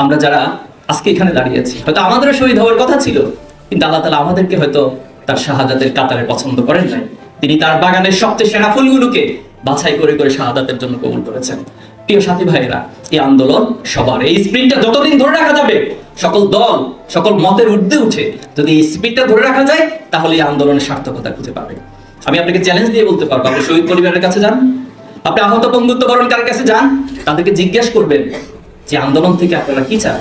আমরা যারা আজকে এখানে দাঁড়িয়ে আছি, হয়তো আমাদেরও শহীদ হওয়ার কথা ছিল, কিন্তু আল্লাহ তালা আমাদেরকে হয়তো তার শাহাদাতের কাতারে পছন্দ করেন নাই। তিনি তার বাগানের সবচেয়ে সেরা ফুলগুলোকে বাছাই করে করে শাহাদাতের জন্য কবুল করেছেন। প্রিয় সাথী ভাইয়েরা, এই আন্দোলন সবার, এই স্পিরিটটা যতদিন ধরে রাখা যাবে, সকল দল, সকল মতের ঊর্ধ্বে উঠে যদি এই স্পিরিটটা ধরে রাখা যায়, তাহলে এই আন্দোলনের সার্থকতা খুঁজে পাবে। আমি আপনাকে চ্যালেঞ্জ দিয়ে বলতে পারব, আপনি শহীদ পরিবারের কাছে যান, আপনি আহত বন্ধুত্ব বরণকার কাছে যান, তাদেরকে জিজ্ঞেস করবেন যে আন্দোলন থেকে আপনারা কি চান?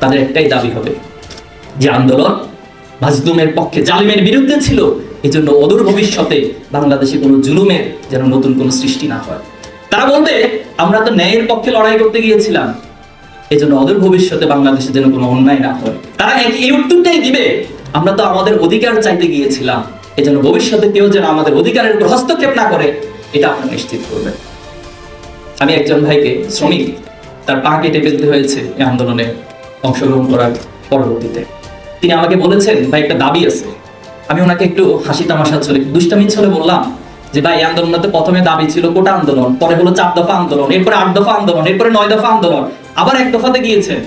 তাদের একটাই দাবি হবে যে আন্দোলন মাজলুমের পক্ষে জালিমের বিরুদ্ধে ছিল এই জন্য অদূর ভবিষ্যতে বাংলাদেশে কোনো জুলুমের যেন নতুন কোনো সৃষ্টি না হয়। তারা বলবে, আমরা তো ন্যায়ের পক্ষে লড়াই করতে গিয়েছিলাম এই জন্য অদূর ভবিষ্যতে বাংলাদেশে যেন কোনো অন্যায় না হয়। তারা এই উত্তরটাই দিবে, আমরা তো আমাদের অধিকার চাইতে গিয়েছিলাম এই জন্য ভবিষ্যতে কেউ যেন আমাদের অধিকারের উপর হস্তক্ষেপ না করে। এটা আপনারা নিশ্চিত করবেন। আমি একজন ভাইকে শ্রমিক তার পা কেটে ফেলতে হয়েছে এই আন্দোলনে অংশগ্রহণ করার পরবর্তীতে। তিনি আমাকে বলেছেন, ভাই, একটা দাবি আছে। আমি ওনাকে একটু হাসি তামাশা চলে দুষ্টামি চলে বললাম যে, ভাই আন্দোলনতে প্রথমে দাবি ছিল কোটা আন্দোলন, পরে হলো চার দফা আন্দোলন, এরপরে আট দফা আন্দোলন, এরপরে নয় দফা আন্দোলন, আবার এক দফাতে গিয়েছেন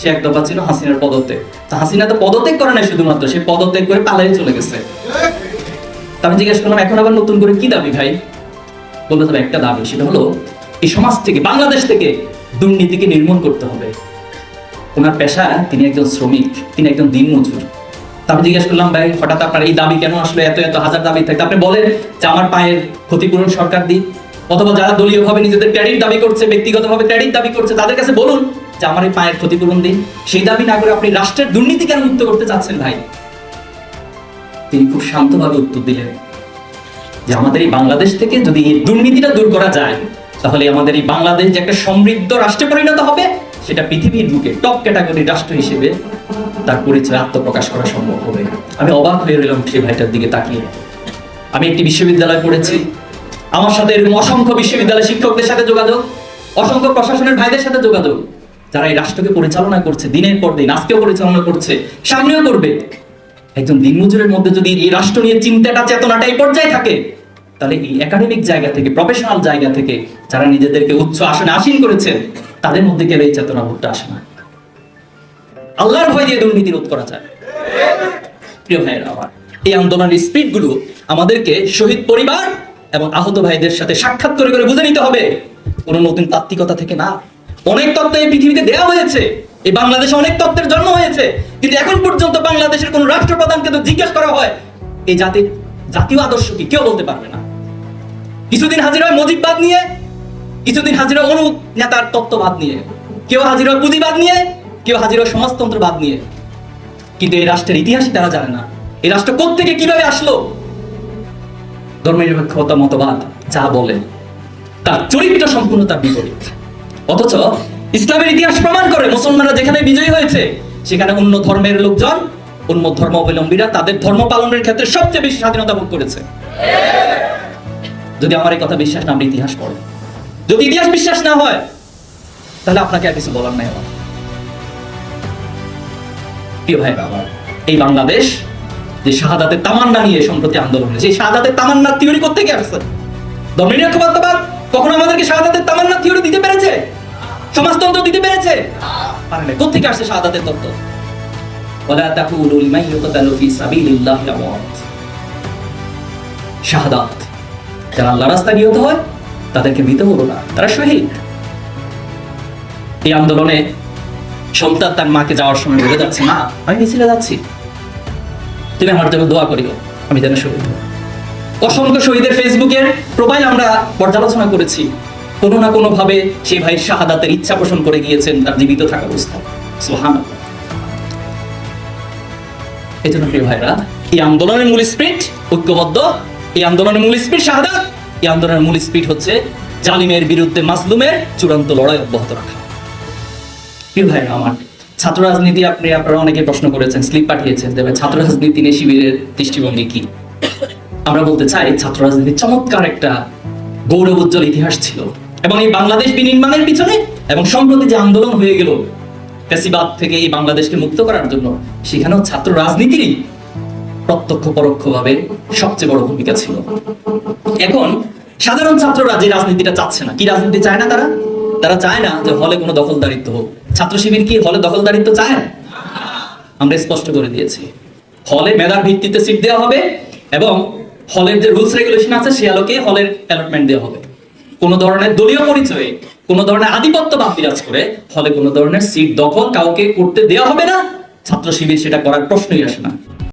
সে এক দফা ছিল হাসিনার পদত্যাগ। তা হাসিনা তো পদত্যাগ করে নাই শুধুমাত্র, সে পদত্যাগ করে পালাই চলে গেছে। আমি জিজ্ঞেস করলাম, এখন আবার নতুন করে কি দাবি ভাই? বলল, তবে একটা দাবি, সেটা হলো, এই সমাজ থেকে, বাংলাদেশ থেকে দুর্নীতিকে নির্মূল করতে হবে। ওনার পেশা, তিনি একজন শ্রমিক, তিনি একজন দিনমজুর। তা আমি জিজ্ঞেস করলাম, ভাই, হঠাৎ আপনার এই দাবি কেন আসলে? এত এত হাজার দাবি থাকে আপনি বলেন যে, আমার পায়ের ক্ষতিপূরণ সরকার দিক অথবা যারা দলীয়ভাবে নিজেদের ক্রেডিট দাবি করছে, ব্যক্তিগতভাবে ক্রেডিট দাবি করছে, তাদের কাছে বলুন যে, আমার এই পায়ের ক্ষতিপূরণ দিন। সেই দাবি না করে আপনি রাষ্ট্রের দুর্নীতি কেন মুক্ত করতে চাচ্ছেন, ভাই? তিনি খুব শান্তভাবে উত্তর দিলেন যে, আমাদের এই বাংলাদেশ থেকে যদি এই দুর্নীতিটা দূর করা যায় তাহলে আমাদের এই বাংলাদেশ যে একটা সমৃদ্ধ রাষ্ট্রে পরিণত হবে, সেটা পৃথিবীর বুকে টপ ক্যাটাগরি রাষ্ট্র হিসেবে তার পরিচয় আত্মপ্রকাশ করা সম্ভব হবে। আমি অবাক হয়ে রইলাম সেই ভাইটার দিকে তাকিয়ে। আমি একটি বিশ্ববিদ্যালয় পড়েছি। আমার সাথে এরকম অসংখ্য বিশ্ববিদ্যালয় শিক্ষকদের সাথে যোগাযোগ, অসংখ্য প্রশাসনের ভাইদের সাথে যোগাযোগ, যারা এই রাষ্ট্রকে পরিচালনা করছে দিনের পর দিন, আজকেও পরিচালনা করছে, সামনেও করবে। একজন দিনমজুরের মধ্যে যদি এই রাষ্ট্র নিয়ে চিন্তাটা, চেতনাটা এই পর্যায়ে থাকে তাহলে এই একাডেমিক জায়গা থেকে প্রফেশনাল জায়গা থেকে যারা নিজেদেরকে উচ্চ আসনে আসীন করেছেন, তাদের মধ্যে কেন এই চেতনা বোধটা আসে না? আল্লাহর ভয় দিয়ে দুর্নীতি রোধ করা যায়। প্রিয় ভাইয়েরা আমার, এই আন্দোলনের স্পিডগুলো আমাদেরকে শহীদ পরিবার এবং আহত ভাইদের সাথে সাক্ষাৎ করে করে বুঝে নিতে হবে। কোনো নতুন তাত্ত্বিকতা থেকে না। অনেক তত্ত্ব এই পৃথিবীতে দেওয়া হয়েছে। এই বাংলাদেশে অনেক তত্ত্বের জন্ম হয়েছে। কিন্তু এখন পর্যন্ত বাংলাদেশের কোন রাষ্ট্রপ্রধানকে তো জিজ্ঞেস করা হয়, এই জাতির জাতীয় আদর্শ কি? কেউ বলতে পারবে না। কিছুদিন হাজির হয় মজিববাদ নিয়ে কিছুদিন হাজির হয় অনু নেতার তত্ত্ববাদ নিয়ে, কেউ হাজির হয় পুঁজিবাদ নিয়ে, কেউ হাজির হয় সমাজতন্ত্রবাদ নিয়ে। কিন্তু এই রাষ্ট্রের ইতিহাসই তারা জানে না। এই রাষ্ট্র কোত্থেকে কীভাবে আসলো? ধর্মনিরপেক্ষতা মতবাদ যা বলে, তার চরিত্র সম্পূর্ণ তার বিপরীত। অথচ ইসলামের ইতিহাস প্রমাণ করে মুসলমানরা যেখানে বিজয়ী হয়েছে, সেখানে অন্য ধর্মের লোকজন, অন্য ধর্মাবলম্বীরা তাদের ধর্ম পালনের ক্ষেত্রে সবচেয়ে বেশি স্বাধীনতা ভোগ করেছে। যদি আমার এই কথা বিশ্বাস না আপনি ইতিহাস পড়েন যদি ইতিহাস বিশ্বাস না হয়, তাহলে আপনাকে আর কিছু বলার নাই আমার। প্রিয় ভাই, বাবা, এই বাংলাদেশ যে শাহাদাতের তামান্না নিয়ে সম্প্রতি আন্দোলন হয়েছে সেই শাহাদাতের তামান্না থিওরি করতে গিয়ে আসছে ধর্মনিরক্ষবাদবাদ কখনো আমাদেরকে শাহাদাতের তামান্না থিওরি দিতে পেরেছে? সমাজতন্ত্র দিতে পেরেছে? কোথেকে আসছে শাহাদাতের তত্ত্ব? ওয়ালা তাকুলু লিমান ফি সাবিলিল্লাহি আমওয়াত শাহাদাত যারা আল্লাহ নিহত হয়, তাদেরকে মৃত বলো না। তারা শহীদ। এই আন্দোলনে সন্তান তার মাকে যাওয়ার সময় বলে যাচ্ছে না আমি মিছিলে যাচ্ছি। তুমি আমার জন্য দোয়া করিও, আমি যেন শহীদ অসংখ্য শহীদের ফেসবুকের প্রোফাইল আমরা পর্যালোচনা করেছি। কোনো না কোনো ভাবে সেই ভাই শাহাদাতের ইচ্ছা পোষণ করে গিয়েছেন, তার জীবিত থাকা অবস্থা। সোহান এই জন্য প্রিয় ভাইরা এই আন্দোলনের মূল স্পিরিট ঐক্যবদ্ধ, এই আন্দোলনের মূল স্পিরিট শাহাদাত। এই আন্দোলনের মূল স্পিরিট হচ্ছে জালিমের বিরুদ্ধে মাজলুমের চূড়ান্ত লড়াই অব্যাহত রাখা। প্রিয় ভাইরা আমার ছাত্র রাজনীতি আপনি আপনারা অনেকে প্রশ্ন করেছেন স্লিপ পাঠিয়েছেন ভাই, ছাত্র রাজনীতি নিয়ে শিবিরের দৃষ্টিভঙ্গি কি? আমরা বলতে চাই ছাত্র রাজনীতির চমৎকার একটা গৌরব উজ্জ্বল ইতিহাস ছিল এবং এই বাংলাদেশ বিনির্মাণের পিছনে এবং সম্প্রতি যে আন্দোলন হয়ে গেল ফ্যাসিবাদ থেকে এই বাংলাদেশকে মুক্ত করার জন্য সেখানেও ছাত্র রাজনীতিরই প্রত্যক্ষ পরোক্ষভাবে সবচেয়ে বড় ভূমিকা ছিল। এখন সাধারণ ছাত্ররা যে রাজনীতিটা চাচ্ছে না, কি রাজনীতি চায় না তারা? তারা চায় না যে হলে কোনো দখলদারিত্ব হোক। ছাত্র শিবির কি হলে দখলদারিত্ব চায়? আমরা স্পষ্ট করে দিয়েছি। হলে মেধার ভিত্তিতে সিট দেওয়া হবে এবং হলের যে রুলস রেগুলেশন আছে সে আলোকে হলের অ্যালটমেন্ট দেওয়া হবে। কোনো ধরনের দলীয় পরিচয়ে, কোনো ধরনের আধিপত্যবাদ বিরাজ করে হলে কোনো ধরনের সিট দখল কাউকে করতে দেওয়া হবে না। ছাত্র শিবির সেটা করার প্রশ্নই আসে না।